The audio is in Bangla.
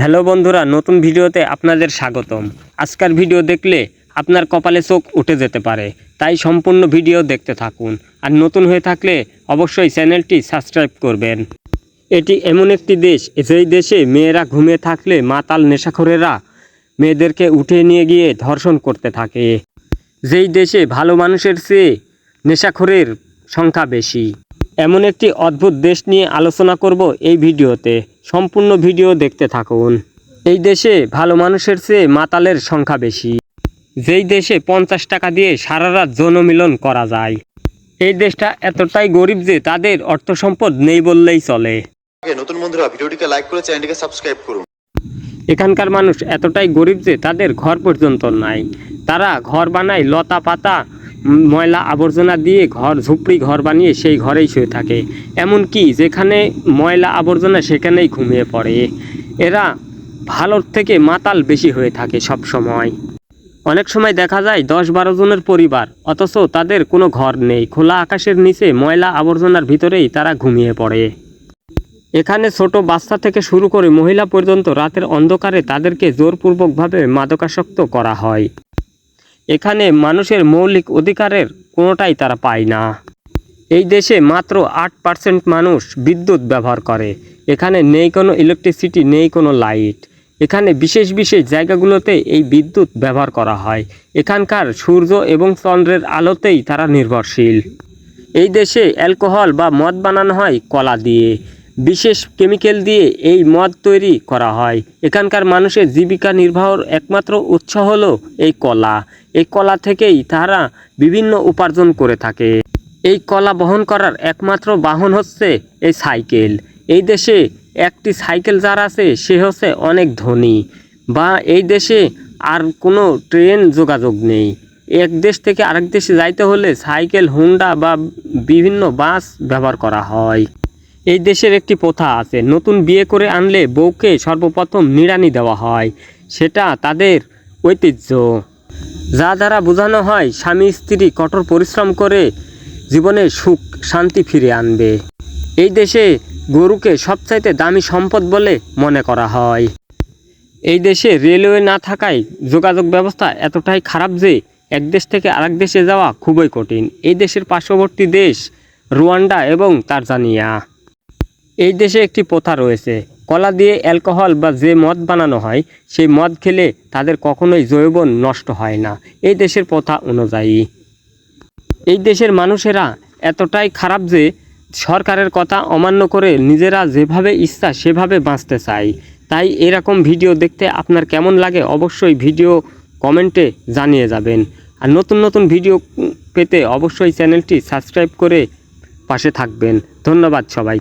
হ্যালো বন্ধুরা, নতুন ভিডিওতে আপনাদের স্বাগতম। আজকের ভিডিও দেখলে আপনার কপালে চোখ উঠে যেতে পারে, তাই সম্পূর্ণ ভিডিও দেখতে থাকুন। আর নতুন হয়ে থাকলে অবশ্যই চ্যানেলটি সাবস্ক্রাইব করবেন। এটি এমন একটি দেশ, যেই দেশে মেয়েরা ঘুমিয়ে থাকলে মাতাল নেশাখোরেরা মেয়েদেরকে উঠিয়ে নিয়ে গিয়ে ধর্ষণ করতে থাকে। যেই দেশে ভালো মানুষের চেয়ে নেশাখোরের সংখ্যা বেশি। এমন একটি অদ্ভুত দেশ নিয়ে আলোচনা করব এই ভিডিওতে। সম্পূর্ণ ভিডিও দেখতে থাকুন। এই দেশে ভালো মানুষের চেয়ে মাতালের সংখ্যা বেশি। যেই দেশে পঞ্চাশ টাকা দিয়ে সারা রাত যৌনমিলন করা যায়। এই দেশটা এতটাই গরিব যে তাদের অর্থ সম্পদ নেই বললেই চলে। নতুন বন্ধুরা ভিডিওটিকে লাইক করে চ্যানেলটিকে সাবস্ক্রাইব করুন। এখানকার মানুষ এতটাই গরিব যে তাদের ঘর পর্যন্ত নাই। তারা ঘর বানায় লতা পাতা ময়লা আবর্জনা দিয়ে ঘর, ঝুপড়ি ঘর বানিয়ে সেই ঘরেই শুয়ে থাকে। এমনকি যেখানে ময়লা আবর্জনা, সেখানেই ঘুমিয়ে পড়ে। এরা ভালোর থেকে মাতাল বেশি হয়ে থাকে সব সময় অনেক সময় দেখা যায় দশ বারো জনের পরিবার, অথচ তাদের কোনো ঘর নেই। খোলা আকাশের নিচে ময়লা আবর্জনার ভিতরেই তারা ঘুমিয়ে পড়ে। এখানে ছোট বাচ্চা থেকে শুরু করে মহিলা পর্যন্ত রাতের অন্ধকারে তাদেরকে জোরপূর্বকভাবে মাদকাসক্ত করা হয়। এখানে মানুষের মৌলিক অধিকারের কোনোটাই তারা পায় না। এই দেশে মাত্র আট পার্সেন্ট মানুষ বিদ্যুৎ ব্যবহার করে। এখানে নেই কোনো ইলেকট্রিসিটি নেই কোনো লাইট এখানে বিশেষ বিশেষ জায়গাগুলোতে এই বিদ্যুৎ ব্যবহার করা হয়। এখানকার সূর্য এবং চন্দ্রের আলোতেই তারা নির্ভরশীল। এই দেশে অ্যালকোহল বা মদ বানানো হয় কলা দিয়ে। বিশেষ কেমিক্যাল দিয়ে এই মদ তৈরি করা হয়। এখানকার মানুষের জীবিকা নির্বাহর একমাত্র উৎস হলো এই কলা। এই কলা থেকেই তারা বিভিন্ন উপার্জন করে থাকে। এই কলা বহন করার একমাত্র বাহন হচ্ছে এই সাইকেল। এই দেশে একটি সাইকেল যার আছে, সে হচ্ছে অনেক ধনী। বা এই দেশে আর কোনো ট্রেন যোগাযোগ নেই। এক দেশ থেকে আরেক দেশে যাইতে হলে সাইকেল, হুন্ডা বা বিভিন্ন বাস ব্যবহার করা হয়। এই দেশের একটি প্রথা আছে। নতুন বিয়ে করে আনলে বউকে সর্বপ্রথম নিড়ানি দেওয়া হয়। সেটা তাদের ঐতিহ্য। যা দ্বারা বোঝানো হয়, স্বামী স্ত্রী কঠোর পরিশ্রম করে জীবনে সুখ, শান্তি ফিরে আনবে। এই দেশে গরুকে সবচাইতে দামি সম্পদ বলে মনে করা হয়। এই দেশে রেলওয়ে না থাকায় যোগাযোগ ব্যবস্থা এতটাই খারাপ যে এক দেশ থেকে আরেক দেশে যাওয়া খুবই কঠিন। এই দেশের পার্শ্ববর্তী দেশ রুয়ান্ডা এবং তারজানিয়া। এই দেশে একটি প্রথা রয়েছে। কলা দিয়ে অ্যালকোহল বা যে মদ বানানো হয়, সেই মদ খেলে তাদের কখনোই জৈবন নষ্ট হয় না। এই দেশের প্রথা অনুযায়ী। এই দেশের মানুষেরা এতটাই খারাপ যে সরকারের কথা অমান্য করে নিজেরা যেভাবে ইচ্ছা সেভাবে বাঁচতে চায়। তাই এরকম ভিডিও দেখতে আপনার কেমন লাগে অবশ্যই ভিডিও কমেন্টে জানিয়ে যাবেন। আর নতুন নতুন ভিডিও পেতে অবশ্যই চ্যানেলটি সাবস্ক্রাইব করে পাশে থাকবেন। ধন্যবাদ সবাই